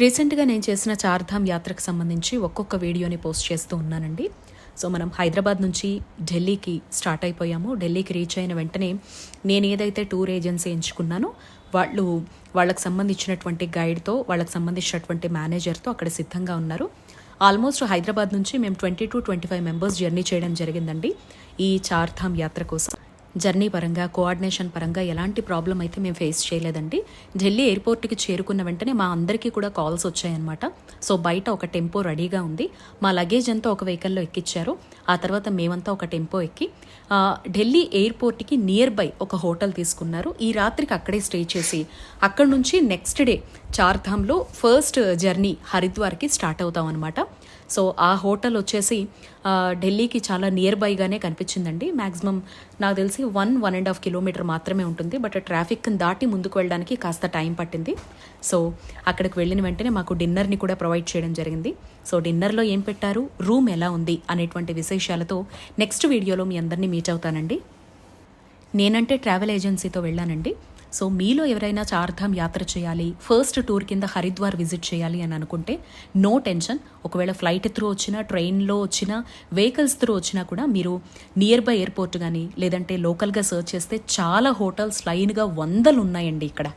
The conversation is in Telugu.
రీసెంట్గా నేను చేసిన చార్ధామ్ యాత్రకు సంబంధించి ఒక్కొక్క వీడియోని పోస్ట్ చేస్తూ ఉన్నానండి. సో మనం హైదరాబాద్ నుంచి ఢిల్లీకి స్టార్ట్ అయిపోయాము. ఢిల్లీకి రీచ్ అయిన వెంటనే నేను ఏదైతే టూర్ ఏజెన్సీ ఎంచుకున్నానో వాళ్ళు వాళ్ళకి సంబంధించినటువంటి గైడ్తో వాళ్ళకి సంబంధించినటువంటి మేనేజర్తో అక్కడ సిద్ధంగా ఉన్నారు. ఆల్మోస్ట్ హైదరాబాద్ నుంచి మేము twenty two twenty five members journey చేయడం జరిగిందండి ఈ చార్ధామ్ యాత్ర కోసం. జర్నీ పరంగా కోఆర్డినేషన్ పరంగా ఎలాంటి ప్రాబ్లం అయితే మేము ఫేస్ చేయలేదండి. ఢిల్లీ ఎయిర్పోర్ట్కి చేరుకున్న వెంటనే మా అందరికీ కూడా కాల్స్ వచ్చాయన్నమాట. సో బయట ఒక టెంపో రెడీగా ఉంది. మా లగేజ్ అంతా ఒక వెహికల్లో ఎక్కిచ్చారు. ఆ తర్వాత మేమంతా ఒక టెంపో ఎక్కి ఢిల్లీ ఎయిర్పోర్ట్కి నియర్ బై ఒక హోటల్ తీసుకున్నారు. ఈ రాత్రికి అక్కడే స్టే చేసి అక్కడ నుంచి నెక్స్ట్ డే చార్ధామ్లో ఫస్ట్ జర్నీ హరిద్వార్కి స్టార్ట్ అవుతాం అనమాట సో ఆ హోటల్ వచ్చేసి ఢిల్లీకి చాలా నియర్ బైగానే కనిపించిందండి. మ్యాక్సిమం నాకు తెలిసి one one and half kilometre మాత్రమే ఉంటుంది. బట్ ట్రాఫిక్ని దాటి ముందుకు వెళ్ళడానికి కాస్త టైం పట్టింది. సో అక్కడికి వెళ్ళిన వెంటనే మాకు డిన్నర్ని కూడా ప్రొవైడ్ చేయడం జరిగింది. సో డిన్నర్లో ఏం పెట్టారు? రూమ్ ఎలా ఉంది? అనేటువంటి విశేషాలతో నెక్స్ట్ వీడియోలో మీ అందరినీ మీట్ అవుతానండి. నేనంటే ట్రావెల్ ఏజెన్సీతో వెళ్ళానండి. సో మీలో ఎవరైనా చార్ధామ్ యాత్ర చేయాలి ఫస్ట్ టూర్ కింద హరిద్వార్ విజిట్ చేయాలి అని అనుకుంటే నో టెన్షన్ ఒకవేళ ఫ్లైట్ త్రూ వచ్చినా ట్రైన్లో వచ్చినా వెహికల్స్ త్రూ వచ్చినా కూడా మీరు నియర్ బై ఎయిర్పోర్ట్ కానీ లేదంటే లోకల్గా సర్చ్ చేస్తే చాలా హోటల్స్ లైన్గా వందలు ఉన్నాయండి ఇక్కడ.